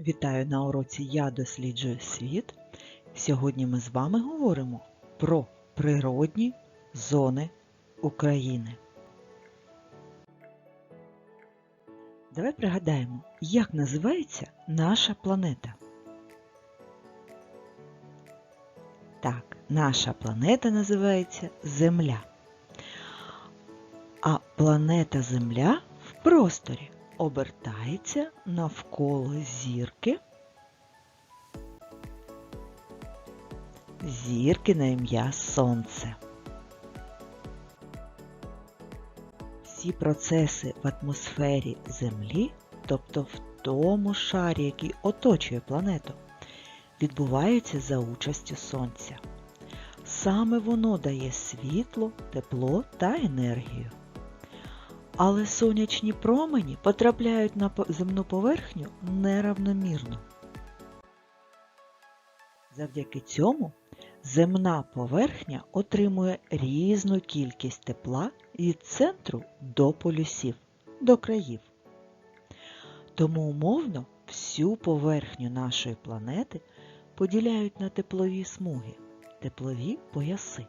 Вітаю на уроці Я досліджую світ. Сьогодні ми з вами говоримо про природні зони України. Давай пригадаємо, як називається наша планета. Так, наша планета називається Земля. А планета Земля в просторі обертається навколо зірки. Зірки на ім'я Сонце. Всі процеси в атмосфері Землі, тобто в тому шарі, який оточує планету, відбуваються за участю Сонця. Саме воно дає світло, тепло та енергію. Але сонячні промені потрапляють на земну поверхню неравномірно. Завдяки цьому земна поверхня отримує різну кількість тепла від центру до полюсів, до країв. Тому умовно всю поверхню нашої планети поділяють на теплові смуги, теплові пояси.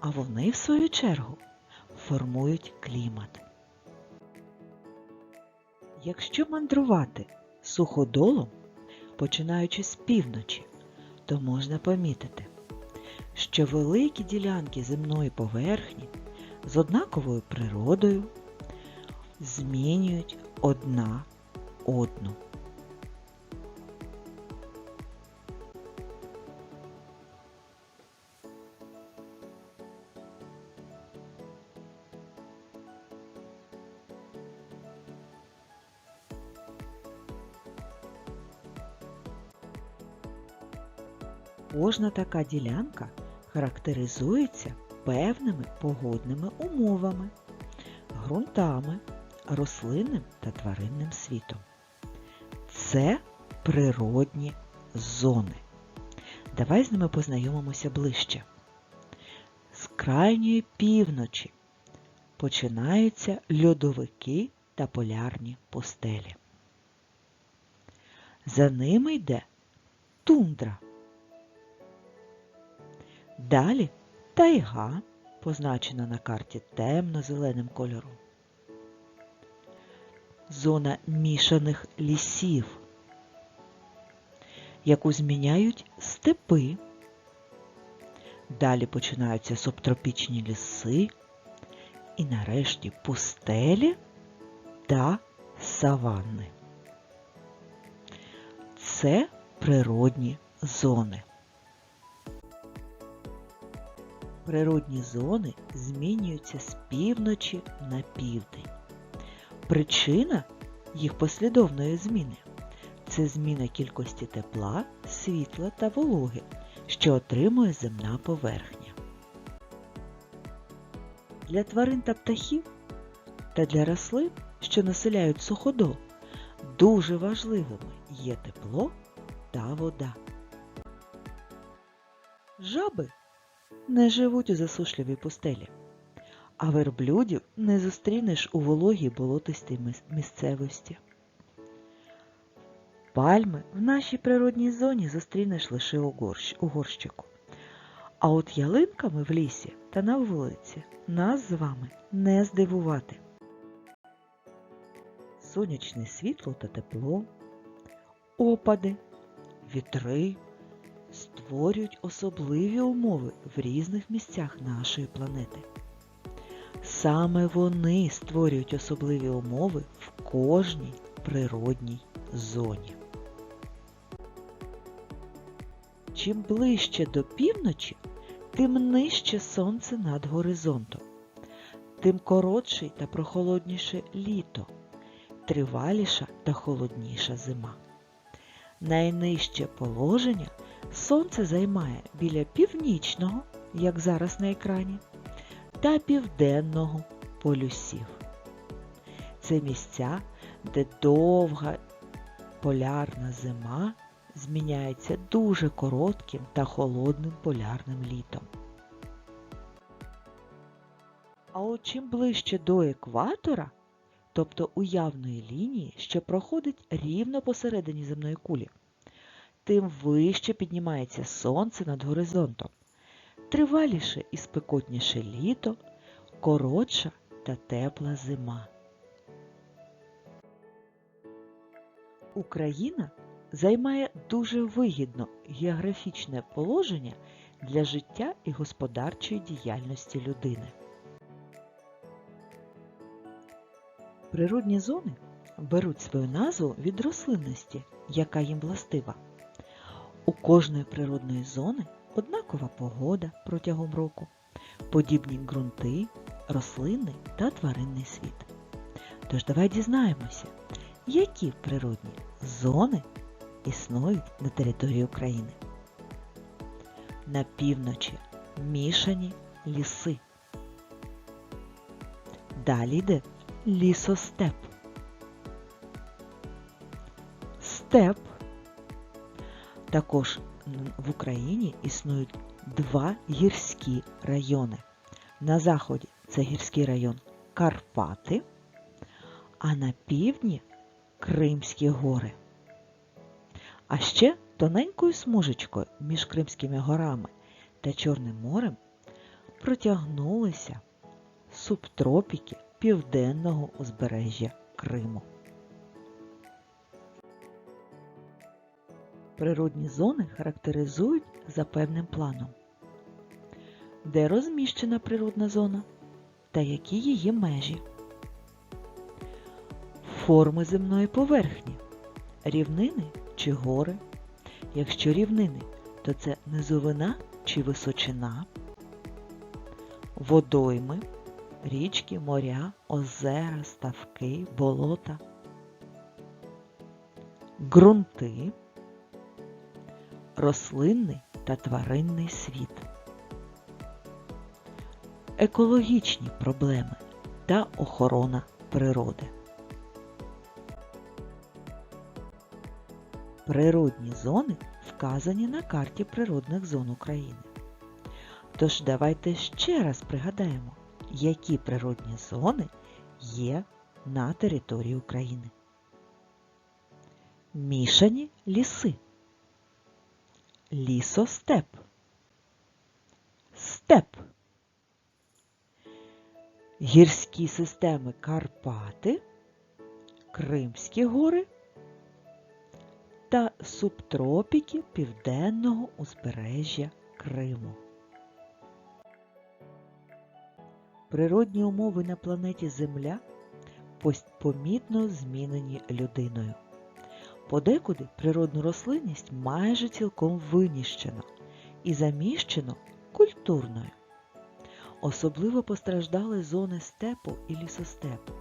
А вони, в свою чергу, формують клімат. Якщо мандрувати суходолом, починаючи з півночі, то можна помітити, що великі ділянки земної поверхні з однаковою природою змінюють одна одну. Кожна така ділянка характеризується певними погодними умовами, ґрунтами, рослинним та тваринним світом. Це природні зони. Давай з ними познайомимося ближче. З крайньої півночі починаються льодовики та полярні пустелі. За ними йде тундра. Далі тайга, позначена на карті темно-зеленим кольором. Зона мішаних лісів, яку зміняють степи. Далі починаються субтропічні ліси і нарешті пустелі та саванни. Це природні зони. Природні зони змінюються з півночі на південь. Причина їх послідовної зміни це зміна кількості тепла, світла та вологи, що отримує земна поверхня. Для тварин та птахів та для рослин, що населяють суходол, дуже важливими є тепло та вода. Жаби не живуть у засушливій пустелі, а верблюдів не зустрінеш у вологій болотистій місцевості. Пальми в нашій природній зоні зустрінеш лише у, у горщику. А от ялинками в лісі та на вулиці нас з вами не здивувати. Сонячне світло та тепло, опади, вітри створюють особливі умови в різних місцях нашої планети. Саме вони створюють особливі умови в кожній природній зоні. Чим ближче до півночі, тим нижче сонце над горизонтом, тим коротший та прохолодніше літо, триваліша та холодніша зима. Найнижче положення сонце займає біля північного, як зараз на екрані, та південного полюсів. Це місця, де довга полярна зима зміняється дуже коротким та холодним полярним літом. А от чим ближче до екватора, тобто уявної лінії, що проходить рівно посередині земної кулі. Тим вище піднімається сонце над горизонтом. Триваліше і спекотніше літо, коротша та тепла зима. Україна займає дуже вигідно географічне положення для життя і господарчої діяльності людини. Природні зони беруть свою назву від рослинності, яка їм властива. У кожної природної зони однакова погода протягом року, подібні ґрунти, рослинний та тваринний світ. Тож давай дізнаємося, які природні зони існують на території України. На півночі мішані ліси. Далі йде лісостеп. Степ. Також в Україні існують два гірські райони. На заході це гірський район Карпати, а на півдні Кримські гори. А ще тоненькою смужечкою між Кримськими горами та Чорним морем протягнулися субтропіки південного узбережжя Криму. Природні зони характеризують за певним планом. Де розміщена природна зона та які її межі. Форми земної поверхні. Рівнини чи гори. Якщо рівнини, то це низовина чи височина. Водойми, річки, моря, озера, ставки, болота. Ґрунти, рослинний та тваринний світ. Екологічні проблеми та охорона природи. Природні зони вказані на карті природних зон України. Тож давайте ще раз пригадаємо, які природні зони є на території України. Мішані ліси. Лісостеп. Степ. Гірські системи Карпати, Кримські гори та субтропіки південного узбережжя Криму. Природні умови на планеті Земля помітно змінені людиною. Подекуди природну рослинність майже цілком виніщено і заміщено культурною. Особливо постраждали зони степу і лісостепу.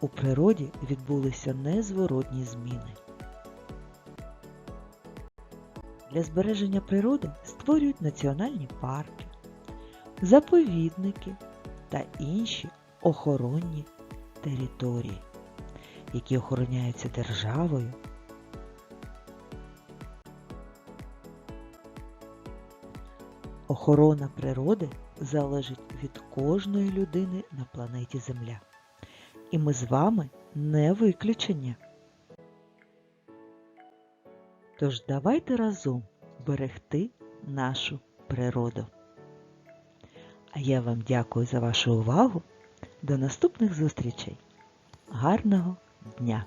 У природі відбулися незворотні зміни. Для збереження природи створюють національні парки, заповідники та інші охоронні території, які охороняються державою. Охорона природи залежить від кожної людини на планеті Земля. І ми з вами не виключення. Тож давайте разом берегти нашу природу. А я вам дякую за вашу увагу. До наступних зустрічей. Гарного Yeah.